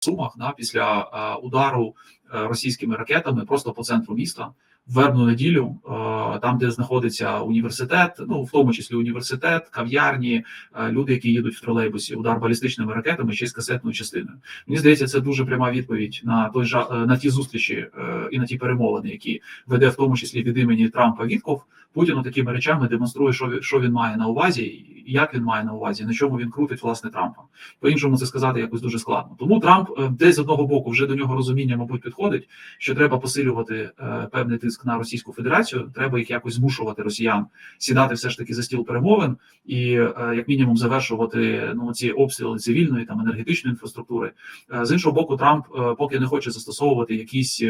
Сумах да, після е, удару е, російськими ракетами просто по центру міста вербну неділю, е, там, де знаходиться університет, ну в тому числі університет, кав'ярні, е, люди, які їдуть в тролейбусі, удар балістичними ракетами ще з касетною частиною. Мені здається, це дуже пряма відповідь на той жа е, на ті зустрічі і на ті перемовини, які веде в тому числі від імені Трампа Вітков. Путіну такими речами демонструє, що він, що він має на увазі, як він має на увазі, на чому він крутить власне Трампа. По іншому це сказати якось дуже складно. Тому Трамп десь з одного боку вже до нього розуміння, мабуть, підходить, що треба посилювати певний тиск на Російську Федерацію. Треба їх якось змушувати росіян сідати все ж таки за стіл перемовин і е, як мінімум завершувати ну ці обстріли цивільної там енергетичної інфраструктури. Е, з іншого боку, Трамп е, поки не хоче застосовувати якісь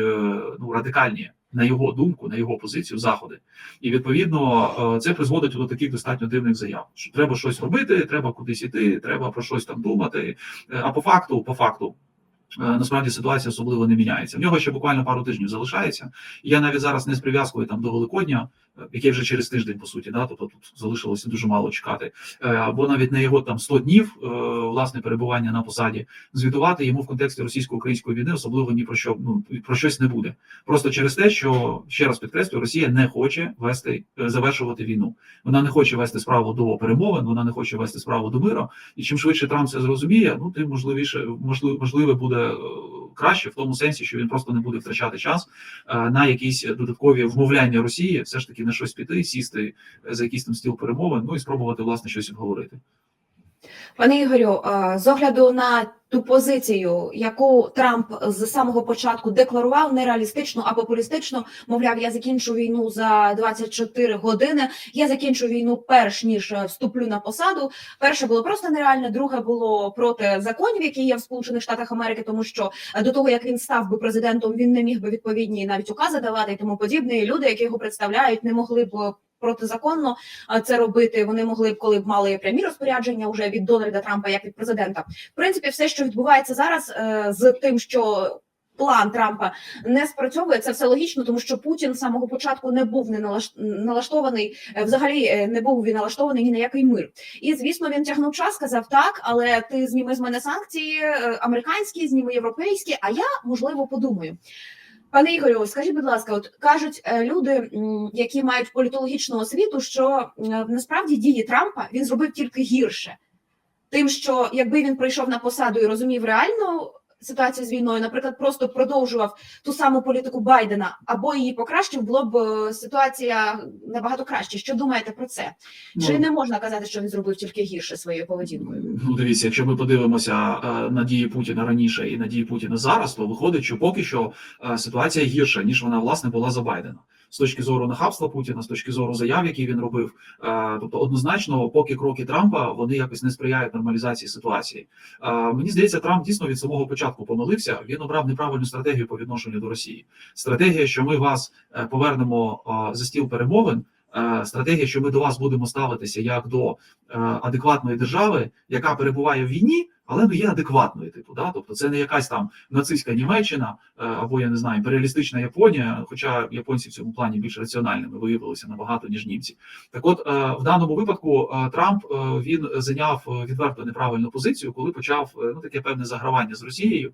ну радикальні. На його думку, на його позицію, заходи, і відповідно це призводить до таких достатньо дивних заяв. Що треба щось робити, треба кудись іти, треба про щось там думати. А по факту, по факту, насправді ситуація особливо не міняється. В нього ще буквально пару тижнів залишається. Я навіть зараз не з прив'язкою там до Великодня, е, яке вже через тиждень, по суті, да, тобто тут залишилося дуже мало чекати. Е, Або навіть на його там 100 днів е, власне перебування на посаді звітувати йому в контексті російсько-української війни особливо ні про що ну про щось не буде. Просто через те, що ще раз підкреслюю, Росія не хоче вести е, завершувати війну. Вона не хоче вести справу до перемовин, вона не хоче вести справу до миру. І чим швидше Трамп це зрозуміє, ну тим можливіше можливо, можливе буде е, краще в тому сенсі, що він просто не буде втрачати час е, на якісь додаткові вмовляння Росії, все ж таки на щось піти, сісти за якийсь там стіл перемовин, ну і спробувати власне щось обговорити. Пане Ігорю, з огляду на ту позицію, яку Трамп з самого початку декларував нереалістично, а популістично, мовляв, я закінчу війну за 24 години. Я закінчу війну перш ніж е, вступлю на посаду. Перше було просто нереальне, друге було проти законів, які є в Сполучених Штатах Америки, тому що е, до того як він став би президентом, він не міг би відповідні навіть укази давати і тому подібне. І люди, які його представляють, не могли б протизаконно це робити. Вони могли б, коли б мали прямі розпорядження вже від Дональда Трампа, як від президента. В принципі, все, що відбувається зараз, е, з тим, що план Трампа не спрацьовує, це все логічно, тому що Путін з самого початку не був не налаш- налаштований, е, взагалі е, не був він налаштований ні на який мир. І звісно, він тягнув час, сказав так, але ти зніми з мене санкції е, американські, зніми європейські. А я можливо подумаю. Пане Ігорю, скажіть, будь ласка, от кажуть е, люди, які мають політологічну освіту, що е, насправді дії Трампа він зробив тільки гірше, тим, що якби він прийшов на посаду і розумів реальну ситуацію з війною, наприклад, просто продовжував ту саму політику Байдена або її покращив, було б е, ситуація набагато краще. Що думаєте про це? Чи Ну, не можна казати, що він зробив тільки гірше своєю поведінкою? Ну, дивіться, якщо ми подивимося е, на дії Путіна раніше і на дії Путіна зараз, то виходить, що поки що е, ситуація гірша, ніж вона власне була за Байдена. З точки зору нахабства Путіна, з точки зору заяв, які він робив, Е, тобто однозначно, поки кроки Трампа вони якось не сприяють нормалізації ситуації. Е, Мені здається, Трамп дійсно від самого початку помилився. Він обрав неправильну стратегію по відношенню до Росії. Стратегія, що ми вас е, повернемо за стіл перемовин. Стратегія, що ми до вас будемо ставитися як до адекватної держави, яка перебуває в війні, але не є адекватною, типу, да? тобто це не якась там нацистська Німеччина е, або я не знаю імперіалістична Японія, хоча японці в цьому плані більш раціональними виявилися набагато ніж німці. Так, от е, в даному випадку е, Трамп він зайняв відверто неправильну позицію, коли почав ну таке певне загравання з Росією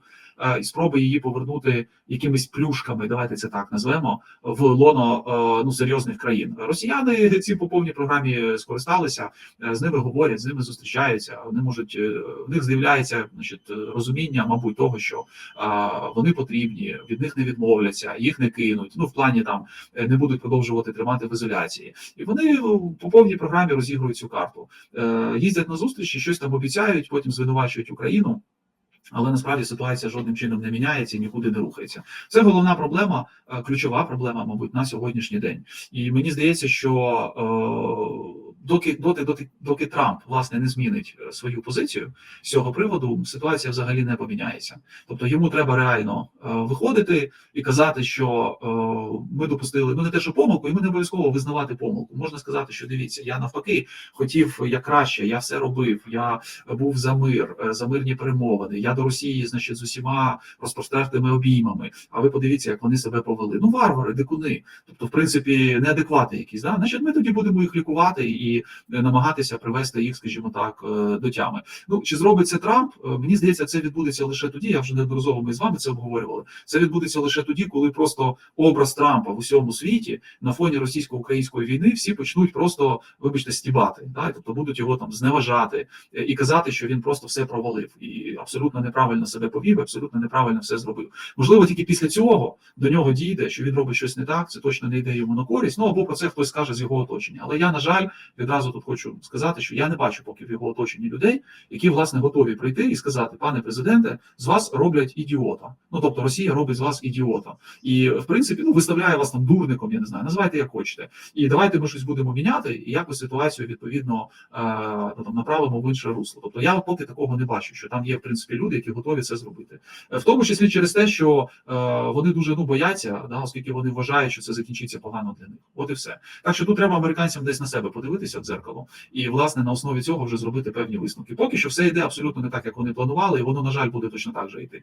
і спроби її повернути якимись плюшками, давайте це так назвемо, в лоно ну серйозних країн. Росіяни ці по повній програмі скористалися, з ними говорять, з ними зустрічаються. Вони можуть в них з'являється значить розуміння, мабуть, того, що вони потрібні, від них не відмовляться, їх не кинуть. Ну в плані там е, не будуть продовжувати тримати в ізоляції, і вони по повній програмі розігрують цю карту. Е, Їздять на зустрічі, щось там обіцяють, потім звинувачують Україну. Але насправді ситуація жодним чином не міняється і нікуди не рухається. Це головна проблема, е, ключова проблема, мабуть, на сьогоднішній день. І мені здається, що е, доки, доти, доти, доки Трамп власне не змінить е, свою позицію з цього приводу, ситуація взагалі не поміняється. Тобто йому треба реально е, виходити і казати, що е, ми допустили ну не те, що помилку, і ми не обов'язково визнавати помилку. Можна сказати, що дивіться, я навпаки хотів як краще, я все робив. Я був за мир, е, за мирні перемовини. Я до Росії, значить, з усіма розпростертими обіймами. А ви подивіться, як вони себе повели. Ну, варвари, дикуни. Тобто, в принципі, неадеквати якісь. Да? Значить, ми тоді будемо їх лікувати і і е, намагатися привести їх, скажімо так, е, до тями. Ну чи зробить це Трамп? Е, Мені здається, це відбудеться лише тоді. Я вже неодноразово ми з вами це обговорювали. Це відбудеться лише тоді, коли просто образ Трампа в усьому світі на фоні російсько-української війни всі почнуть просто, вибачте, стібати, да? тобто будуть його там зневажати і казати, що він просто все провалив і абсолютно неправильно себе повів, абсолютно неправильно все зробив. Можливо, тільки після цього до нього дійде, що він робить щось не так, це точно не йде йому на користь. Ну або про це хтось скаже з його оточення. Але я, на жаль, відразу тут хочу сказати, що я не бачу поки в його оточенні людей, які власне готові прийти і сказати, пане президенте, з вас роблять ідіота. Ну тобто Росія робить з вас ідіота, і в принципі ну виставляє вас там дурником. Я не знаю, називайте як хочете. І давайте ми щось будемо міняти, і якось ситуацію відповідно е, ну, там направимо в інше русло. Тобто я поки такого не бачу, що там є в принципі люди, які готові це зробити, Е, в тому числі через те, що е, вони дуже ну бояться, да, оскільки вони вважають, що це закінчиться погано для них. От і все. Так що тут треба американцям десь на себе подивитися в дзеркало, і власне на основі цього вже зробити певні висновки. Поки що все йде абсолютно не так, як вони планували, і воно на жаль буде точно так же йти.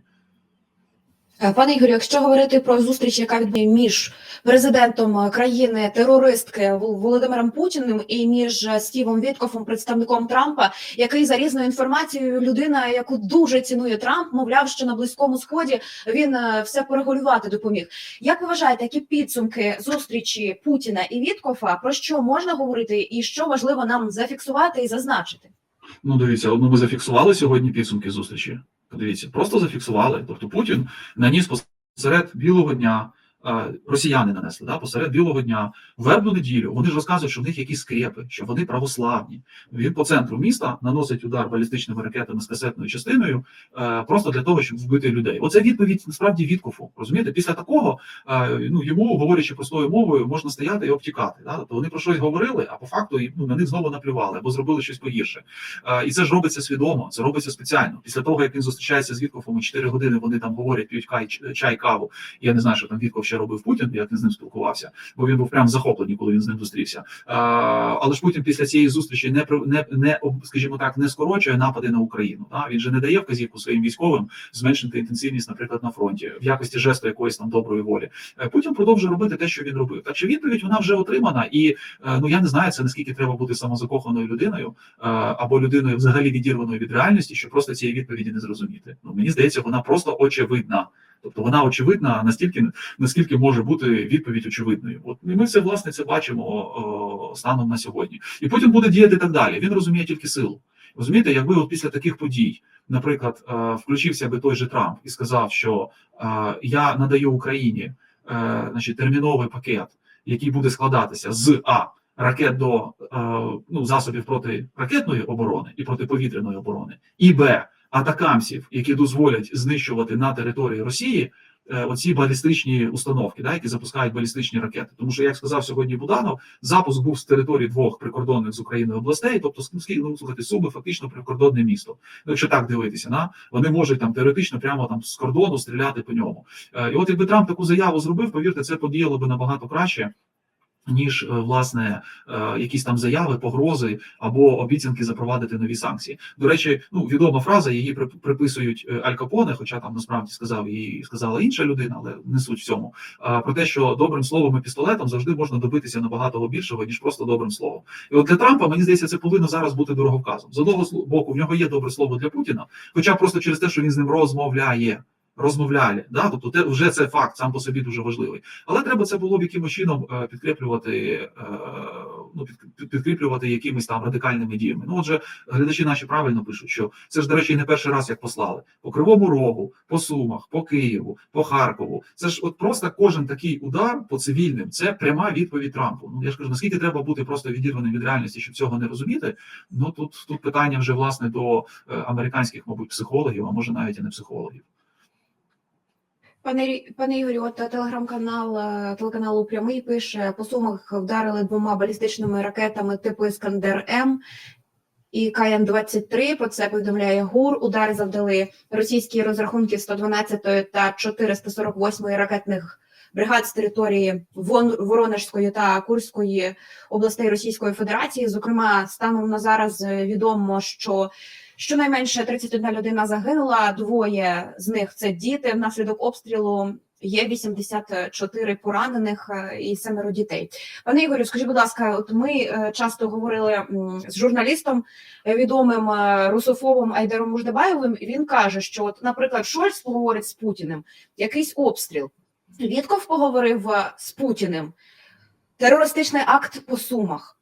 Е, Пане Ігорю, якщо говорити про зустріч, яка відбує між президентом е, країни терористки Вол- Володимиром Путіним і між е, Стівом Віткофом, представником Трампа, який за різною інформацією людина, яку дуже цінує Трамп, мовляв, що на близькому сході він все порегулювати допоміг. Як ви вважаєте, які підсумки зустрічі Путіна і Віткофа? Про що можна говорити, і що важливо нам зафіксувати і зазначити? Ну, дивіться, ну ми зафіксували сьогодні підсумки зустрічі. Подивіться, просто зафіксували. Тобто Путін наніс посеред білого дня. Е, Росіяни нанесли да, посеред білого дня вербну неділю. Вони ж розказують, що в них якісь скрепи, що вони православні. Він по центру міста наносить удар балістичними ракетами з касетною частиною е, просто для того, щоб вбити людей. Оце відповідь насправді Віткофу. Розумієте, після такого е, ну йому, говорячи простою мовою, можна стояти і обтікати. Да? Тобто вони про щось говорили, а по факту ну, на них знову наплювали або зробили щось погірше. І це ж робиться свідомо, це робиться спеціально. Після того, як він зустрічається з Віткофом, і 4 години вони там говорять, п'ють чай, каву. Я не знаю, що там Вітков ще робив Путін, як він з ним спілкувався, бо він був прям захоплений, коли він з ним зустрівся. Е, Але ж Путін після цієї зустрічі не не, не скажімо так, не скорочує напади на Україну. Да? Він же не дає вказівку своїм військовим зменшити інтенсивність, наприклад, на фронті в якості жесту якоїсь там доброї волі. Е, Путін продовжує робити те, що він робив. Так що відповідь вона вже отримана, і е, ну я не знаю, це наскільки треба бути самозакоханою людиною е, або людиною взагалі відірваною від реальності, щоб просто цієї відповіді не зрозуміти. Ну мені здається, вона просто очевидна. Тобто вона очевидна настільки, наскільки може бути відповідь очевидною. От і ми це власне це бачимо о, станом на сьогодні. І потім буде діяти так далі. Він розуміє тільки силу. Розумієте, якби от після таких подій, наприклад, е, включився би той же Трамп і сказав, що е, я надаю Україні е, значить, терміновий пакет, який буде складатися з А. Ракет до ну, засобів протиракетної оборони і протиповітряної оборони, і Б атакамсів, які дозволять знищувати на території Росії е, оці балістичні установки, да, які запускають балістичні ракети. Тому що, як сказав сьогодні Буданов, запуск був з території двох прикордонних з Україною областей, тобто ну, слухайте, Суми фактично прикордонне місто. Ну, якщо так дивитися, на вони можуть там теоретично прямо там з кордону стріляти по ньому. Е, І от якби Трамп таку заяву зробив, повірте, це подіяло би набагато краще. Ніж е, власне е, якісь там заяви, погрози або обіцянки запровадити нові санкції. До речі, ну відома фраза її при- приписують е, Аль Капоне, хоча там насправді сказав її сказала інша людина, але не суть в цьому. Про те, що добрим словом і пістолетом завжди можна добитися набагато більшого ніж просто добрим словом. І от для Трампа мені здається, це повинно зараз бути дороговказом. З одного боку, в нього є добре слово для Путіна, хоча просто через те, що він з ним розмовляє. Розмовляли, да, тобто те вже це факт сам по собі дуже важливий. Але треба це було б якимось чином е, підкріплювати, е, ну підкріплювати якимись там радикальними діями. Ну, отже, глядачі наші правильно пишуть, що це ж, до речі, не перший раз як послали по Кривому Рогу, по Сумах, по Києву, по Харкову. Це ж от просто кожен такий удар по цивільним. Це пряма відповідь Трампу. Ну я ж кажу, наскільки треба бути просто відірваним від реальності, щоб цього не розуміти. Ну тут тут питання вже власне до е, американських, мабуть, психологів, а може навіть і не психологів. Пане пане Ігорю, от телеграм-канал е, телеканалу Прямий пише: по сумах вдарили двома балістичними ракетами типу Іскандер М і КН 23 Про це повідомляє ГУР. Удари завдали російські розрахунки 112 та 448 ракетних бригад з території Воронежської та Курської областей Російської Федерації. Зокрема, станом на зараз е, відомо, що Щонайменше 31 людина загинула. Двоє з них це діти внаслідок обстрілу Є 84 поранених е, і семеро дітей. Пане Ігорю, скажіть, будь ласка, от ми е, часто говорили з журналістом е, відомим русофобом Айдаром Муждабаєвим. і Він каже, що, от, наприклад, Шольц поговорить з Путіним, якийсь обстріл. Вітков поговорив з Путіним. Терористичний акт по сумах.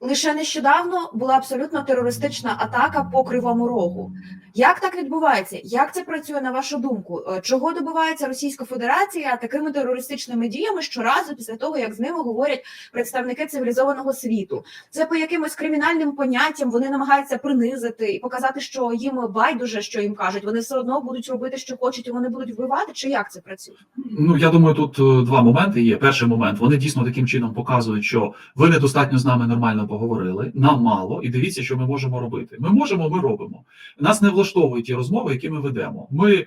Лише нещодавно була абсолютно терористична атака по Кривому Рогу. Як так відбувається? Як це працює на вашу думку? Е, Чого добивається Російська Федерація такими терористичними діями щоразу після того, як з ними говорять представники цивілізованого світу? Це по якимось кримінальним поняттям вони намагаються принизити і показати, що їм байдуже, що їм кажуть. Вони все одно будуть робити, що хочуть, і вони будуть вбивати. Чи як це працює? Ну я думаю, тут е, два моменти є. Перший момент вони дійсно таким чином показують, що ви недостатньо з нами нормально поговорили, нам мало, і дивіться, що ми можемо робити. Ми можемо, ми робимо. Нас не влаштовують ті розмови, які ми ведемо. Ми е,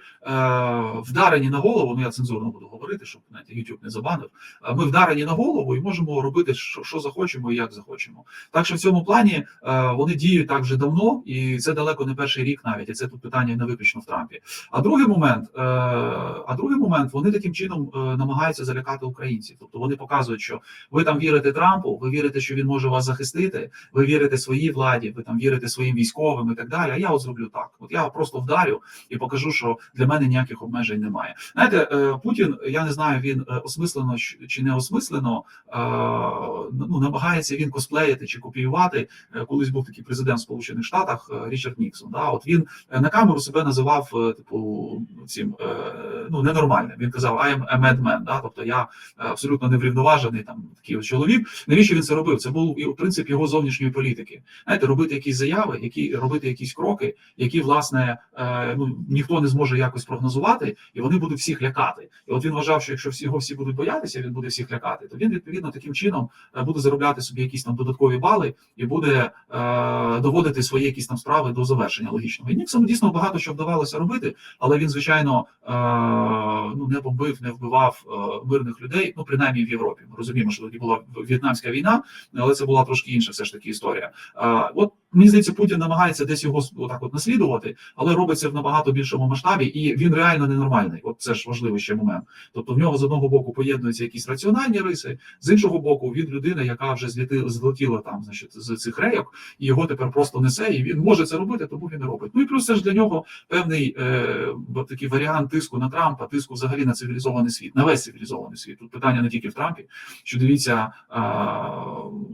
вдарені на голову. Ну я цензурно буду говорити, щоб знаєте, YouTube не забанив. Е, Ми вдарені на голову і можемо робити, що, що захочемо і як захочемо. Так що в цьому плані е, вони діють так вже давно, і це далеко не перший рік навіть. І це тут питання не виключно в Трампі. А другий момент, е, а другий момент, вони таким чином е, намагаються залякати українців. Тобто вони показують, що ви там вірите Трампу, ви вірите, що він може вас захистити, ви вірите своїй владі, ви там вірите своїм військовим і так далі. А я от зроблю так. От я просто вдарю і покажу, що для мене ніяких обмежень немає. Знаєте, е, Путін, я не знаю, він е, осмислено чи не осмислено е, ну намагається він косплеїти чи копіювати. Колись був такий президент в Сполучених Штатах Річард Ніксон. Да, от він на камеру себе називав типу цим ну ненормальним. Він казав I am a madman, да, тобто я абсолютно неврівноважений там такий чоловік. Навіщо він це робив? Це був і принцип його зовнішньої політики. Знаєте, робити якісь заяви, які робити якісь кроки, які власне е, ну ніхто не зможе якось прогнозувати, і вони будуть всіх лякати. І от він вважав, що якщо всі його всі будуть боятися, він буде всіх лякати. То він відповідно таким чином е, буде заробляти собі якісь там додаткові бали і буде е, доводити свої якісь там справи до завершення логічного. І Ніксону дійсно багато що вдавалося робити, але він звичайно е, ну не бомбив, не вбивав е, мирних людей. Ну принаймні в Європі. Ми розуміємо, що тоді була в'єтнамська війна, але це була трошки інша все ж таки історія. Е, от мені здається, Путін намагається десь його отак от наслідувати, але робить це в набагато більшому масштабі, і він реально ненормальний. От це ж важливий ще момент. Тобто в нього з одного боку поєднуються якісь раціональні риси, з іншого боку, він людина, яка вже злетіла там, значить, з цих рейок, і його тепер просто несе, і він може це робити, тому він і робить. Ну і плюс це ж для нього певний е, такий варіант тиску на Трампа, тиску взагалі на цивілізований світ, на весь цивілізований світ. Тут питання не тільки в Трампі, що дивіться, а,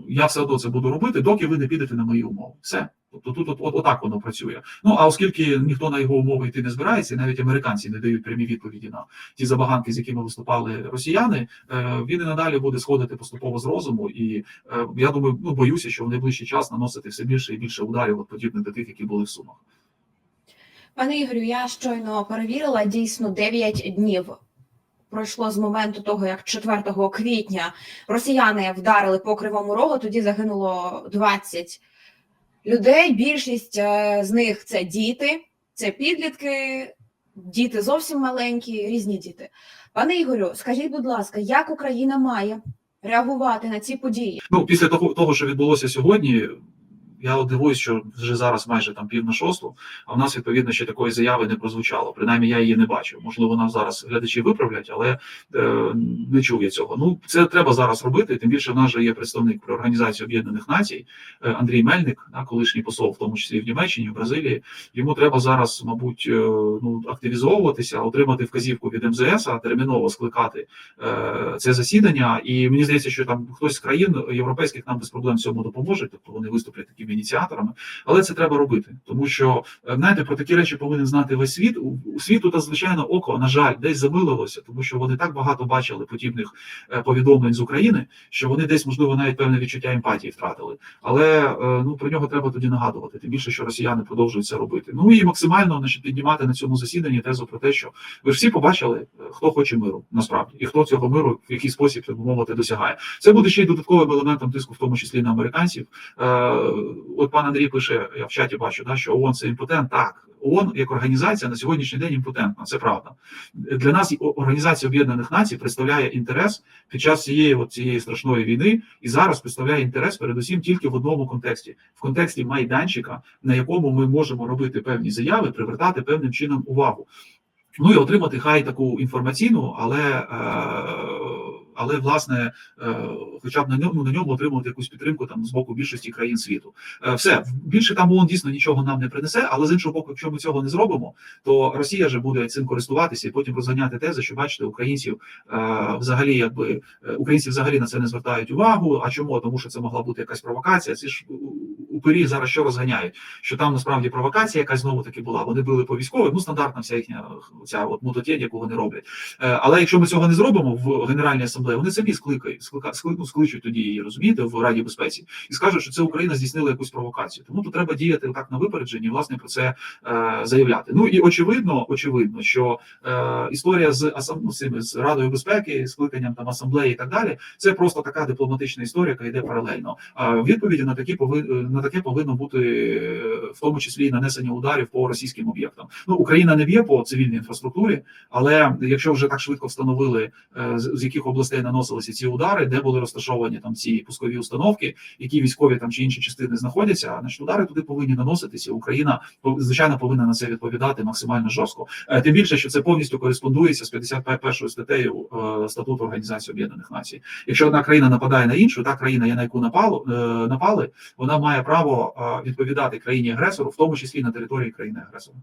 я все одно це буду робити, доки ви не підете на мої умови. Все. Тобто тут от, от, отак воно працює. Ну а оскільки ніхто на його умови йти не збирається, і навіть американці не дають прямі відповіді на ті забаганки, з якими виступали росіяни, е, він і надалі буде сходити поступово з розуму. І е, я думаю, ну боюся, що в найближчий час наносити все більше і більше ударів, от подібних до тих, які були в сумах. Пане Ігорю, я щойно перевірила дійсно 9 днів. Пройшло з моменту того, як 4 квітня росіяни вдарили по кривому рогу. Тоді загинуло 20 людей. Більшість е, з них це діти, це підлітки, діти зовсім маленькі, різні діти. Пане Ігорю, скажіть, будь ласка, як Україна має реагувати на ці події? Ну, після того, того, що відбулося сьогодні, я дивуюсь, що вже зараз майже там пів на шосту, а в нас відповідно ще такої заяви не прозвучало. Принаймні я її не бачив. Можливо, нас зараз глядачі виправлять, але е, не чув я цього. Ну це треба зараз робити. Тим більше в нас же є представник при організації Об'єднаних Націй е, Андрій Мельник, да, колишній посол, в тому числі в Німеччині, в Бразилії. Йому треба зараз, мабуть, е, ну активізовуватися, отримати вказівку від МЗС, терміново скликати е, це засідання. І мені здається, що там хтось з країн європейських нам без проблем цьому допоможе, тобто вони виступлять такими ініціаторами. Але це треба робити, тому що е, знаєте, про такі речі повинен знати весь світ. У світу та звичайно око, на жаль, десь замилилося, тому що вони так багато бачили подібних е, повідомлень з України, що вони десь можливо навіть певне відчуття емпатії втратили. Але е, ну про нього треба тоді нагадувати. Тим більше, що росіяни продовжують це робити. Ну і максимально значить, піднімати на цьому засіданні тезу про те, що ви всі побачили, хто хоче миру насправді, і хто цього миру в який спосіб так мовити досягає. Це буде ще й додатковим елементом тиску, в тому числі на американців. От пан Андрій пише, я в чаті бачу, да, що ООН це імпотент. Так, ООН як організація на сьогоднішній день імпотентна. Це правда. Для нас Організація Об'єднаних Націй представляє інтерес під час цієї от цієї страшної війни, і зараз представляє інтерес передусім тільки в одному контексті: в контексті майданчика, на якому ми можемо робити певні заяви, привертати певним чином увагу. Ну і отримати хай таку інформаційну, але, е, але власне, е, хоча б на ньому на ньому отримувати якусь підтримку там з боку більшості країн світу. Е, Все більше там ООН дійсно нічого нам не принесе, але з іншого боку, якщо ми цього не зробимо, то Росія же буде цим користуватися і потім розганяти тези, що бачите, українців е, взагалі, якби українці взагалі на це не звертають увагу. А чому? Тому що це могла бути якась провокація. Ці ж упирі зараз що розганяють? Що там насправді провокація, якась знову таки була. Вони били по військовим, ну стандартна вся їхня ця от мудотєнь, яку вони роблять. Е, Але якщо ми цього не зробимо в Генеральній асамблеї, вони самі скликають, склика, склик- ну, скличуть тоді її, розумієте, в Раді безпеці і скажуть, що це Україна здійснила якусь провокацію. Тому тут треба діяти так на випередженні, власне про це е, заявляти. Ну і очевидно, очевидно, що е, історія з асам... ну, з Радою безпеки, скликанням там асамблеї і так далі, це просто така дипломатична історія, яка йде паралельно. А відповіді на такі пови... на таке повинно бути е, в тому числі нанесення ударів по російським об'єктам. Ну Україна не б'є по цивільній інфраструктурі, але якщо вже так швидко встановили, е, з яких областей наносилися ці удари, де були розташовані там ці пускові установки, які військові там чи інші частини знаходяться, значить удари туди повинні наноситися. Україна звичайно повинна на це відповідати максимально жорстко. Е, Тим більше, що це повністю кореспондується з 51 статтею статуту Організації Об'єднаних Націй. Якщо одна країна нападає на іншу, та країна, на яку напало напали, вона має право е, відповідати країні агресору, в тому числі на території країни агресора.